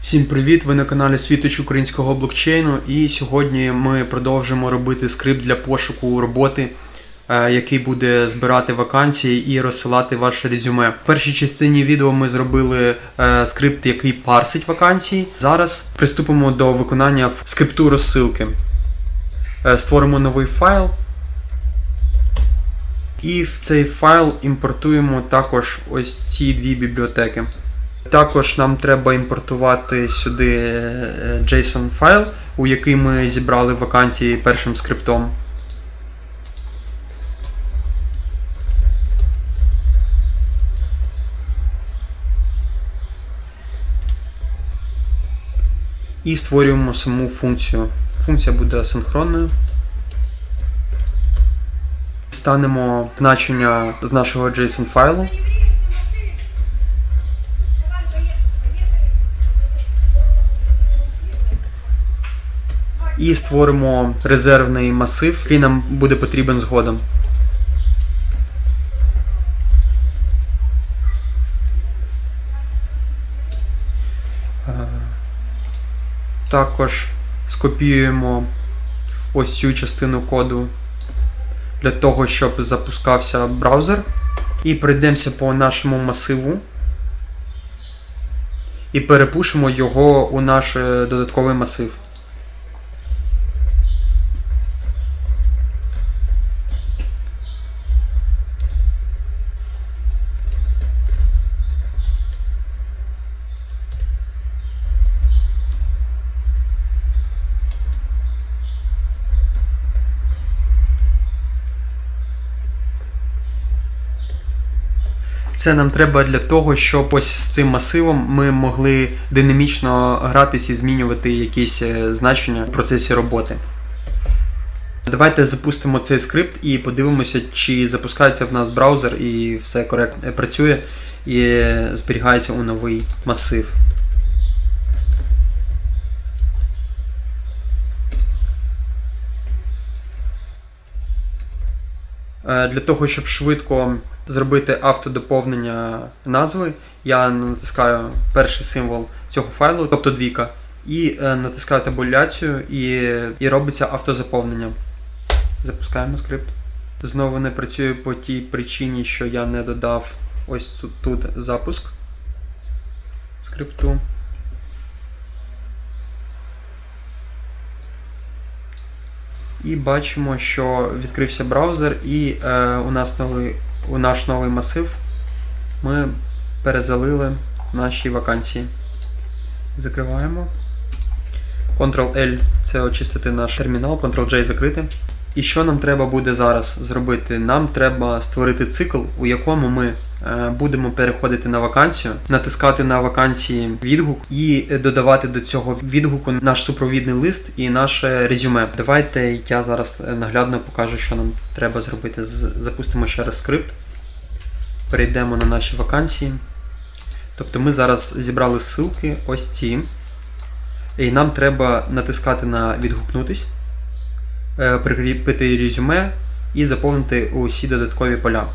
Всім привіт! Ви на каналі Світоч українського блокчейну. І сьогодні ми продовжимо робити скрипт для пошуку роботи, е, який буде збирати вакансії і розсилати ваше резюме. В першій частині відео ми зробили е, скрипт, який парсить вакансії. Зараз приступимо до виконання скрипту розсилки. Е, Створимо новий файл. І в цей файл імпортуємо також ось ці дві бібліотеки. Також нам треба імпортувати сюди е, JSON файл, у який ми зібрали вакансії першим скриптом. І створюємо саму функцію. Функція буде асинхронною. Станемо значення з нашого JSON файлу. І створимо резервний масив, який нам буде потрібен згодом. Е, Також скопіюємо ось цю частину коду для того, щоб запускався браузер. І пройдемося по нашому масиву і перепушимо його у наш е, додатковий масив. Це нам треба для того, щоб ось з цим масивом ми могли динамічно гратися і змінювати якісь е, значення в процесі роботи. Давайте запустимо цей скрипт і подивимося, чи запускається в нас браузер і все коректно працює і зберігається у новий масив. Для того, щоб швидко зробити автодоповнення назви, я натискаю перший символ цього файлу, тобто двійка, і е, натискаю табуляцію, і, і робиться автозаповнення. Запускаємо скрипт. Знову не працює по тій причині, що я не додав ось тут запуск скрипту. І бачимо, що відкрився браузер, і е, у нас новий, у наш новий масив ми перезалили наші вакансії. Закриваємо. Ctrl-L це очистити наш термінал, Ctrl-J закрити. І що нам треба буде зараз зробити? Нам треба створити цикл, у якому ми будемо переходити на вакансію, натискати на вакансії відгук і додавати до цього відгуку наш супровідний лист і наше резюме. Давайте я зараз наглядно покажу, що нам треба зробити. Запустимо ще раз скрипт. Перейдемо на наші вакансії. Тобто ми зараз зібрали ссылки, ось ці. І нам треба натискати на відгукнутись, е, прикріпити резюме і заповнити усі додаткові поля.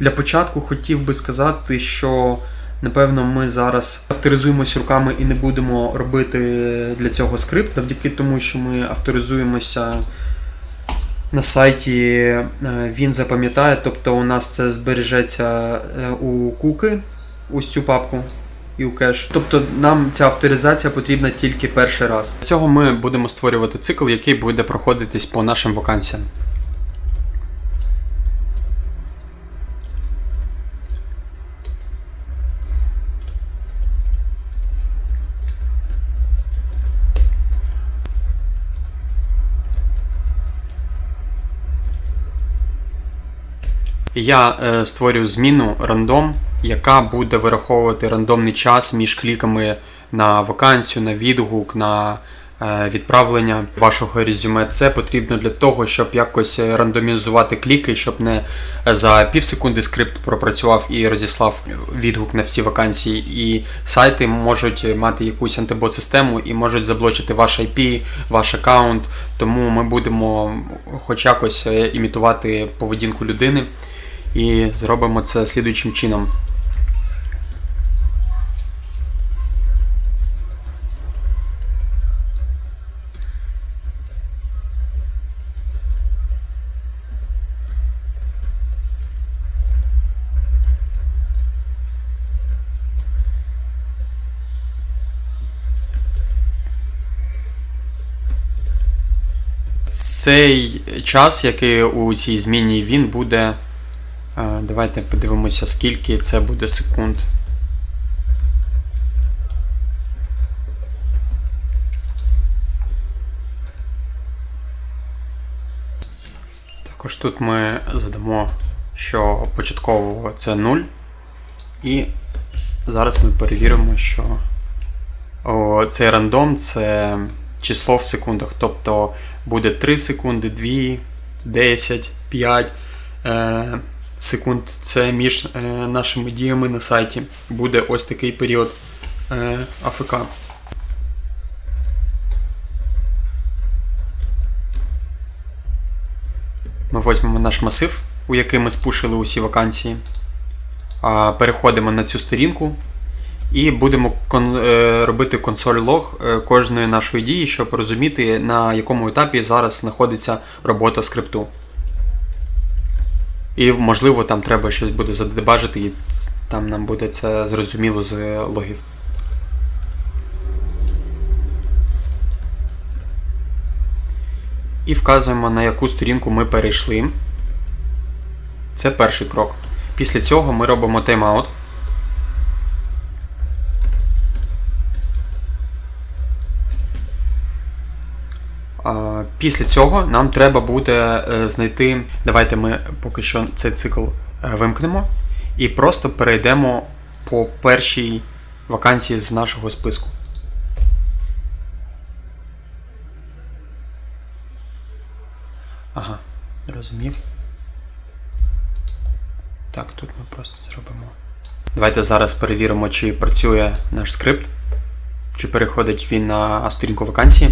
Для початку хотів би сказати, що напевно ми зараз авторизуємося руками і не будемо робити для цього скрипт, завдяки тому, що ми авторизуємося на сайті, е, він запам'ятає, тобто у нас це збережеться е, у куки, ось цю папку і у кеш. Тобто нам ця авторизація потрібна тільки перший раз. Для цього ми будемо створювати цикл, який буде проходитись по нашим вакансіям. Я е, створюю зміну рандом, яка буде вираховувати рандомний час між кліками на вакансію, на відгук, на е, відправлення вашого резюме. Це потрібно для того, щоб якось рандомізувати кліки, щоб не за пів секунди скрипт пропрацював і розіслав відгук на всі вакансії. І сайти можуть мати якусь антибот-систему і можуть заблочити ваш IP, ваш аккаунт. Тому ми будемо хоч якось е, імітувати поведінку людини. І зробимо це слідуючим чином. Цей час, який у цій зміні, він буде Давайте подивимося, скільки це буде секунд. Також тут ми задамо, що початково це 0. І зараз ми перевіримо, що цей рандом це число в секундах. Тобто буде 3 секунди, 2, 10, 5 е, секунд. Це між е, нашими діями на сайті. Буде ось такий період е, АФК. Ми візьмемо наш масив, у який ми спушили усі вакансії. Переходимо на цю сторінку і будемо е, робити консоль лог е, кожної нашої дії, щоб розуміти, на якому етапі зараз знаходиться робота скрипту. І можливо там треба щось буде задебажити, і там нам буде це зрозуміло з логів. І вказуємо, на яку сторінку ми перейшли. Це перший крок. Після цього ми робимо тайм-аут. Після цього нам треба буде е, знайти. Давайте ми поки що цей цикл е, вимкнемо і просто перейдемо по першій вакансії з нашого списку. Ага, розумів. Так, тут ми просто зробимо. Давайте зараз перевіримо, чи працює наш скрипт, чи переходить він на сторінку вакансії.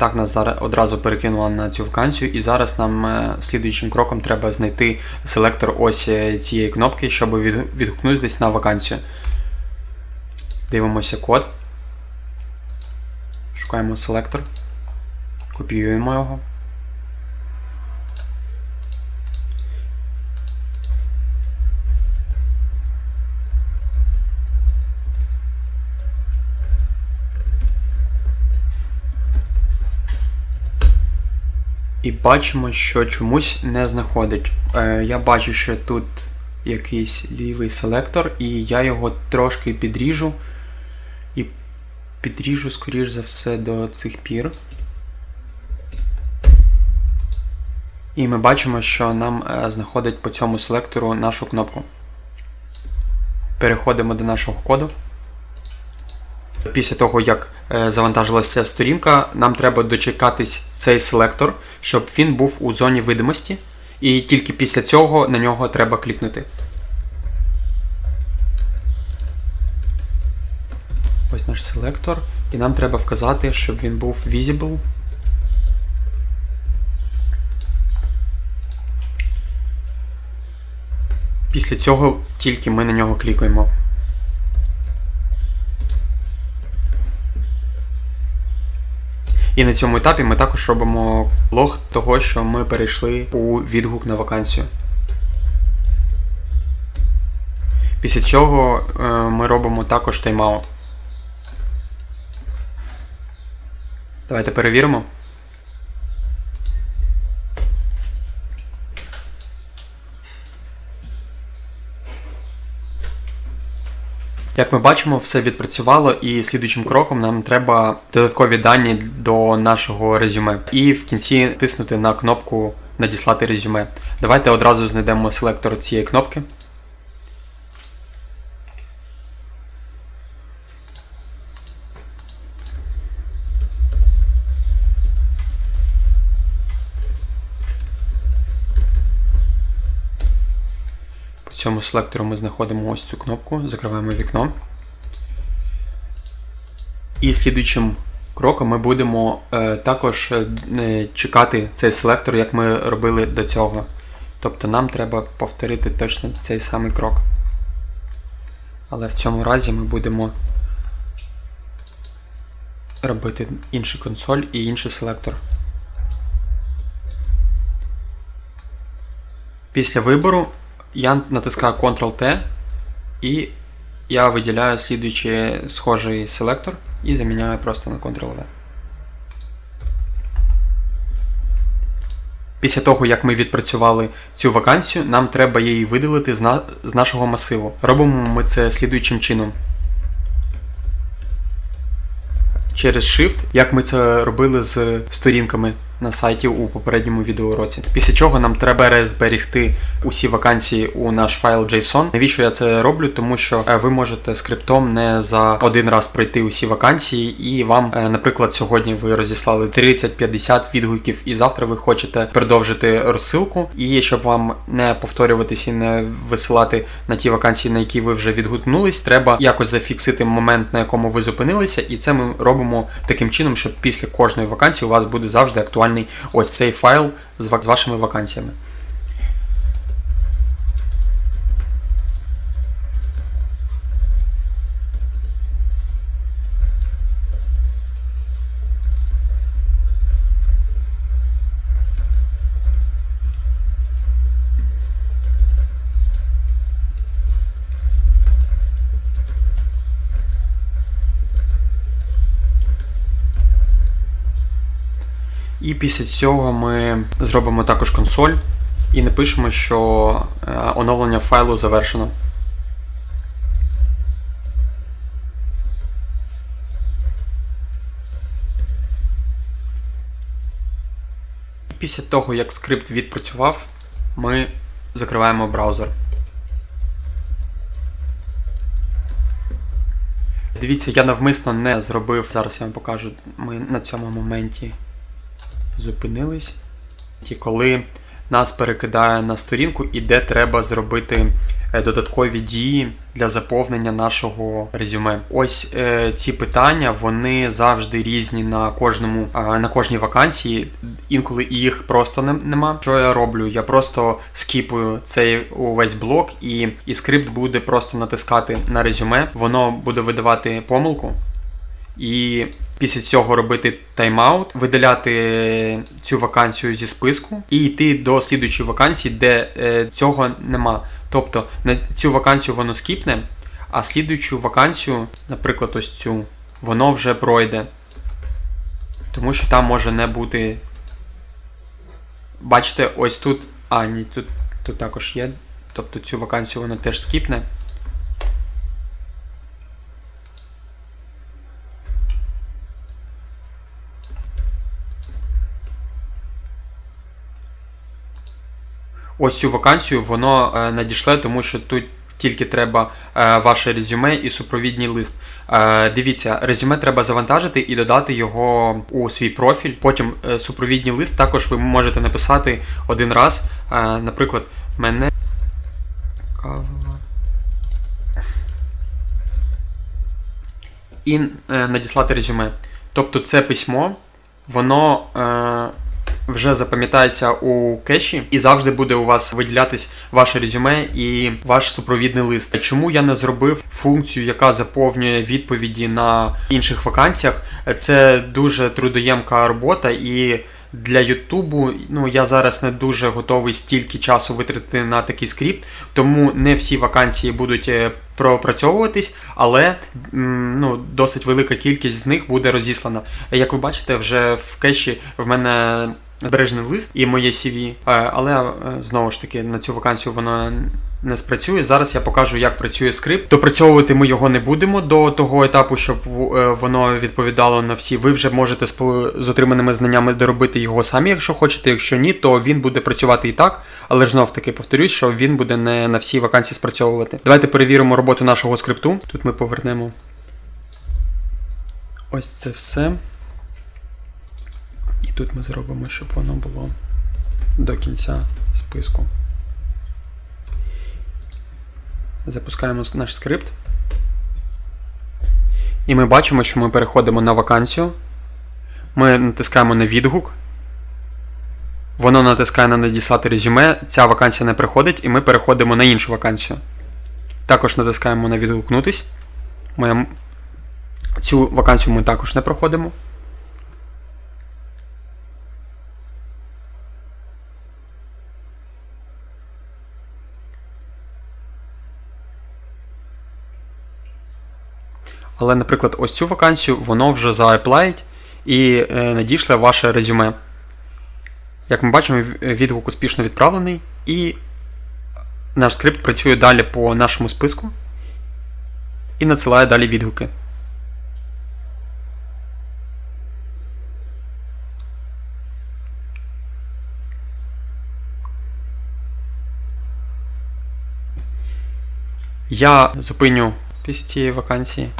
Так, нас зараз одразу перекинуло на цю вакансію, і зараз нам е, слідуючим кроком треба знайти селектор ось е, цієї кнопки, щоб відгукнутися на вакансію. Дивимося код. Шукаємо селектор. Копіюємо його. І бачимо, що чомусь не знаходить. Е, я бачу, що тут якийсь лівий селектор, і я його трошки підріжу. І підріжу, скоріш за все, до цих пір. І ми бачимо, що нам е, знаходить по цьому селектору нашу кнопку. Переходимо до нашого коду. Після того, як е, завантажилася ця сторінка, нам треба дочекатись цей селектор, щоб він був у зоні видимості, і тільки після цього на нього треба клікнути. Ось наш селектор, і нам треба вказати, щоб він був visible. Після цього тільки ми на нього клікаємо. І на цьому етапі ми також робимо лог того, що ми перейшли у відгук на вакансію. Після цього е, ми робимо також тайм-аут. Давайте перевіримо. Як ми бачимо, все відпрацювало, і слідуючим кроком нам треба додаткові дані до нашого резюме. І в кінці тиснути на кнопку Надіслати резюме. Давайте одразу знайдемо селектор цієї кнопки. Цьому селектору ми знаходимо ось цю кнопку, закриваємо вікно. І слідуючим кроком ми будемо е, також е, е, чекати цей селектор, як ми робили до цього. Тобто нам треба повторити точно цей самий крок. Але в цьому разі ми будемо робити інший консоль і інший селектор. Після вибору я натискаю Ctrl-T і я виділяю следующий схожий селектор і заміняю просто на Ctrl-V. Після того, як ми відпрацювали цю вакансію, нам треба її видалити з, з нашого масиву. Робимо ми це слідуючим чином. Через Shift, як ми це робили з сторінками на сайті у попередньому відеоуроці. Після чого нам треба перезберігти усі вакансії у наш файл JSON. Навіщо я це роблю? Тому що е, ви можете скриптом не за один раз пройти усі вакансії, і вам, е, наприклад, сьогодні ви розіслали 30-50 відгуків, і завтра ви хочете продовжити розсилку. І щоб вам не повторюватись і не висилати на ті вакансії, на які ви вже відгукнулись, треба якось зафіксити момент, на якому ви зупинилися, і це ми робимо таким чином, щоб після кожної вакансії у вас буде завжди актуальний ось цей файл з вашими вакансіями. І після цього ми зробимо також консоль і напишемо, що е, оновлення файлу завершено. Після того, як скрипт відпрацював, ми закриваємо браузер. Дивіться, я навмисно не зробив. Зараз я вам покажу. Ми на цьому моменті зупинились. І коли нас перекидає на сторінку, і де треба зробити е, додаткові дії для заповнення нашого резюме. Ось е, ці питання вони завжди різні на кожному е, на кожній вакансії. Інколи їх просто не, нема. Що я роблю? Я просто скіпую цей увесь блок, і, і скрипт буде просто натискати на резюме. Воно буде видавати помилку. І після цього робити тайм-аут, видаляти цю вакансію зі списку і йти до слідуючої вакансії, де е, цього нема. Тобто на цю вакансію воно скіпне, а слідуючу вакансію, наприклад, ось цю, воно вже пройде. Тому що там може не бути. Бачите, ось тут. А, ні, тут, тут також є. Тобто цю вакансію воно теж скіпне. Ось цю вакансію воно е, надішле, тому що тут тільки треба е, ваше резюме і супровідній лист. Е, дивіться, резюме треба завантажити і додати його у свій профіль. Потім е, супровідній лист також ви можете написати один раз. Наприклад, мене. І надіслати резюме. Тобто це письмо, воно. Вже запам'ятається у кеші, і завжди буде у вас виділятись ваше резюме і ваш супровідний лист. Чому я не зробив функцію, яка заповнює відповіді на інших вакансіях? Це дуже трудоємка робота і. Для Ютубу ну я зараз не дуже готовий стільки часу витратити на такий скрипт, тому не всі вакансії будуть е, пропрацьовуватись, але ну, досить велика кількість з них буде розіслана. Як ви бачите, вже в кеші в мене збережений лист і моє CV, е, але е, знову ж таки на цю вакансію воно не спрацює. Зараз я покажу, як працює скрипт. Допрацьовувати ми його не будемо до того етапу, щоб е, воно відповідало на всі. Ви вже можете з отриманими знаннями доробити його самі, якщо хочете. Якщо ні, то він буде працювати і так, але ж знов таки повторюсь, що він буде не на всі вакансії спрацьовувати. Давайте перевіримо роботу нашого скрипту. Тут ми повернемо ось це все. Тут ми зробимо, щоб воно було до кінця списку. Запускаємо наш скрипт. І ми бачимо, що ми переходимо на вакансію. Ми натискаємо на відгук. Воно натискає на надіслати резюме. Ця вакансія не приходить, і ми переходимо на іншу вакансію. Також натискаємо на відгукнутись. Ми... Цю вакансію ми також не проходимо. Але, наприклад, ось цю вакансію воно вже зааплаїть і е, надійшле ваше резюме. Як ми бачимо, відгук успішно відправлений, і наш скрипт працює далі по нашому списку і надсилає далі відгуки. Я зупиню після цієї вакансії.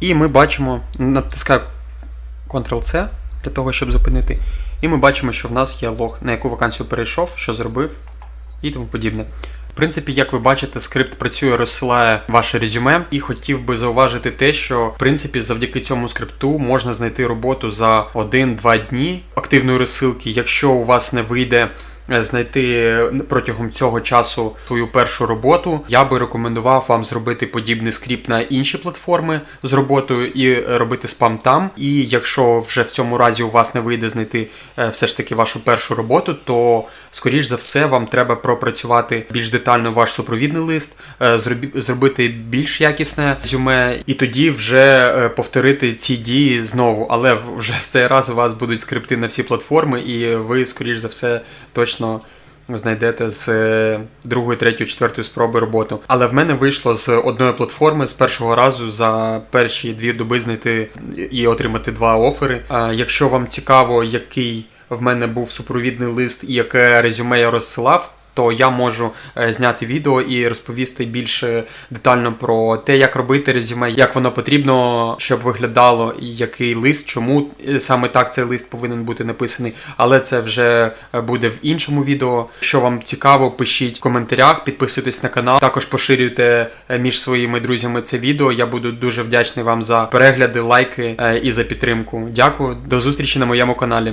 І ми бачимо, натискаю Ctrl-C для того, щоб зупинити. І ми бачимо, що в нас є лог, на яку вакансію перейшов, що зробив і тому подібне. В принципі, як ви бачите, скрипт працює, розсилає ваше резюме, і хотів би зауважити те, що в принципі завдяки цьому скрипту можна знайти роботу за 1-2 дні активної розсилки. Якщо у вас не вийде знайти протягом цього часу свою першу роботу, я би рекомендував вам зробити подібний скрипт на інші платформи з роботою і робити спам там. І якщо вже в цьому разі у вас не вийде знайти е, все ж таки вашу першу роботу, то скоріш за все вам треба пропрацювати більш детально ваш супровідний лист, е, зробити більш якісне резюме, і тоді вже е, повторити ці дії знову. Але вже в цей раз у вас будуть скрипти на всі платформи, і ви, скоріш за все, точно знайдете з другої, третьої, четвертої спроби роботу. Але в мене вийшло з одної платформи з першого разу за перші дві доби знайти і отримати два офери. Якщо вам цікаво, який в мене був супровідний лист і яке резюме я розсилав. То я можу е, зняти відео і розповісти більше детально про те, як робити резюме, як воно потрібно, щоб виглядало, який лист, чому е, саме так цей лист повинен бути написаний. Але це вже е, буде в іншому відео. Якщо вам цікаво, пишіть в коментарях, підписуйтесь на канал. Також поширюйте між своїми друзями це відео. Я буду дуже вдячний вам за перегляди, лайки і за підтримку. Дякую, до зустрічі на моєму каналі.